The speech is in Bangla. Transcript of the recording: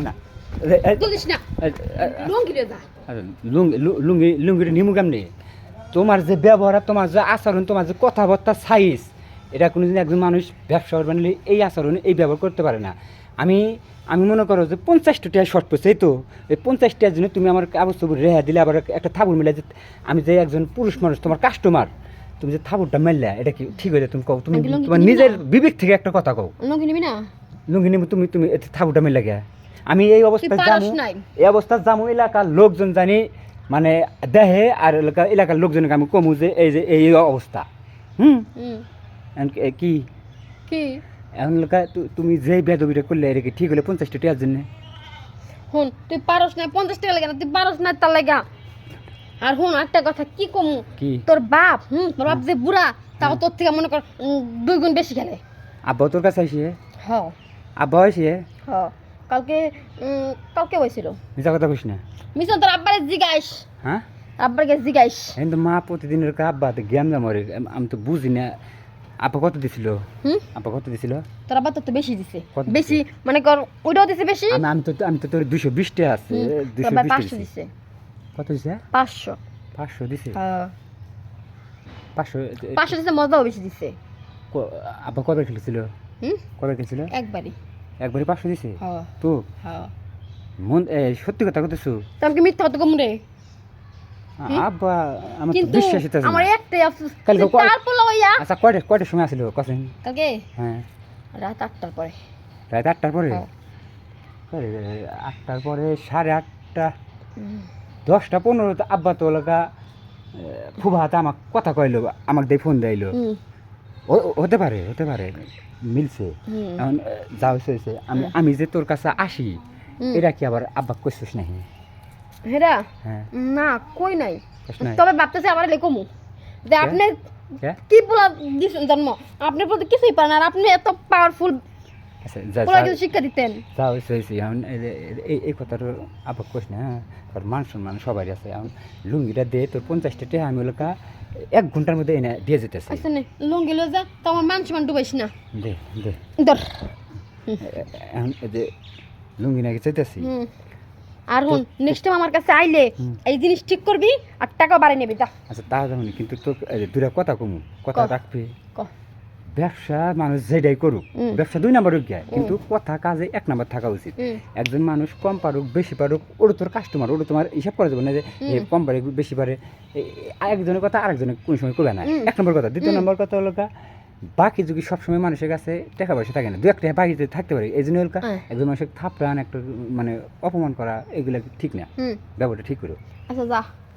না লুঙ্গি রে যা। আরে লুঙ্গি লু- লুঙ্গি লুঙ্গিটা নিমু কেমনি? তোমার যে ব্যবহার তোমার যে আচরণ তোমার যে কথাবার্তা সাইজ এটা কোনোদিন একজন মানুষ ব্যবসা করবে নিলে এই আচরণ এই ব্যবহার করতে পারে না। আমি আমি মনে করো যে পঞ্চাশটা টাকা শর্ট পড়ছে এই তো। এই পঞ্চাশ টাকার জন্য তুমি আমার কাগজ তবু রেহা দিলে আবার একটা থাবুর মিলে যে আমি যে একজন পুরুষ মানুষ তোমার কাস্টমার তুমি যে থাবুরটা মেললে এটা কি ঠিক হয়েছে তুমি কও? তুমি তোমার নিজের। বিবেক থেকে একটা কথা কও। লুঙ্গি নিবি না? লুঙ্গি নিবো তুমি তুমি থাবুরটা মেলে গে আমি এই পারস যাব এই অবস্থা যাব এলাকার লোকজন জানি মানে দেহে আর এলাকা এলাকার লোকজনকে আমি কমু যে এই যে এই অবস্থা। হুম? কি- কি? এখন তুমি যে বেদবিটা করলে কি ঠিক হলে পঞ্চাশটা টাকার জন্য। হুন তুই পারস না পঞ্চাশ টাকা লাগে না তুই পারস না তার লাগা। আর হুন একটা কথা কি কমু? কি? তোর বাপ হুম তোর বাপ যে বুড়া তাও তোর থেকে মনে কর দুই গুণ বেশি খেলে। আব্বা তোর কাছে আসিয়ে হ। আব্বা আসিয়ে হ। কালকে কালকে হয়েছিল। মিশা কথা কইস না। মিশন তোর আব্বারে জিগাইস। হ্যাঁ? আব্বারকে জিগাইস। কিন্তু মা প্রতিদিনের কা আব্বা তো জ্ঞান জামরে আমি তো বুঝি না। আব্বা কত দিছিল? হুম? আব্বা কত দিছিল? তোর আব্বা তো বেশি দিছে। বেশি মানে কর ওইটাও দিছে বেশি? আমি আমি তো আমি তো তোর দুশো বিশ টাকা আছে হুম, তোর দুশো আব্বা বিশ পাঁচশো টাকা দিছে। কত দিছে? পাঁচশো। পাঁচশো দিছে? হ্যাঁ। পাঁচশো পাঁচশো দিছে মজাও বেশি দিছে। আব্বা কবে খেলেছিল? হুম? কবে খেলেছিল? একবারই। একবারই পাঁচশো দিছে? তো? মন সত্যি কথা কইতেছো? তো কি মিথ্যা কথা কম রে আব্বা আমার তো কিন্তু বিশ্বাস হইতেছে আমার একটাই আফসোস। কালকে তারপর লইয়া আচ্ছা কয়টা কয়টার সময় আসিল? কসেন কালকে? হ্যাঁ। রাত আটটার পরে। রাত আটটার পরে? আটটার পরে সাড়ে আটটা। দশটা পনেরো তো আব্বা তো লগা খুব হাতে আমাকে কথা কইলো আমাকে দিয়ে ফোন দিলো। হুম। হতে পারে হতে পারে মিলছে। এখন যা হয়েছে হয়েছে আমি আমি যে তোর কাছে আসি। এটা কি আবার আব্বা কইছিস নাকি হেরা? হ্যাঁ। না কই নাই। তবে ভাবতেছে আমার লেকমু যে আপনি কি? পোলা দিছেন জন্ম? আপনার প্রতি কিছুই পারেন আর আপনি এত পাওয়ারফুল আচ্ছা কিছু শিক্ষা দিতেন। যা হয়েছে হয়েছে এখন এই- কথাটা আবার কইস না হ্যাঁ? তোর মান সম্মান সবারই আছে। এখন লুঙ্গিটা দে তোর পঞ্চাশটা টাকা আমি ওলোকা এক ঘণ্টার মধ্যে এনে দিয়ে যেতেছে। আচ্ছা নে লুঙ্গি যা তো আমার মান সম্মান ডুবাইস না। দে দে। ধর। এখন এই যে লুঙ্গি নাকি চাইতেছি হুম। আর হুন নেক্সট টাইম আমার কাছে আইলে এই জিনিস ঠিক করবি আর টাকা বাড়াই নেবি দা আচ্ছা তা যেমন কিন্তু যে দুটা কথা কমু কথা রাখবি। ক। ব্যবসা মানুষ যেটাই করুক ব্যবসা দুই নাম্বার গিয়া কিন্তু কথা কাজে এক নাম্বার থাকা উচিত। একজন মানুষ কম পারুক বেশি পারুক ওটা তোর কাস্টমার ওটা তোমার হিসাব করা যাবে না যে কম পারে বেশি পারে। এ- এ- কথা আরেকজনের কোন সময় করবে না। এক নম্বর কথা। দ্বিতীয়। নম্বর কথা হলো বাকি যদি সবসময় মানুষের কাছে টাকা পয়সা থাকে না দু একটা বাকি থাকতে পারে এই জন্য। একজন মানুষের থাপড়ান একটা মানে অপমান করা এগুলো ঠিক না। ব্যাপারটা ঠিক করো আচ্ছা যা।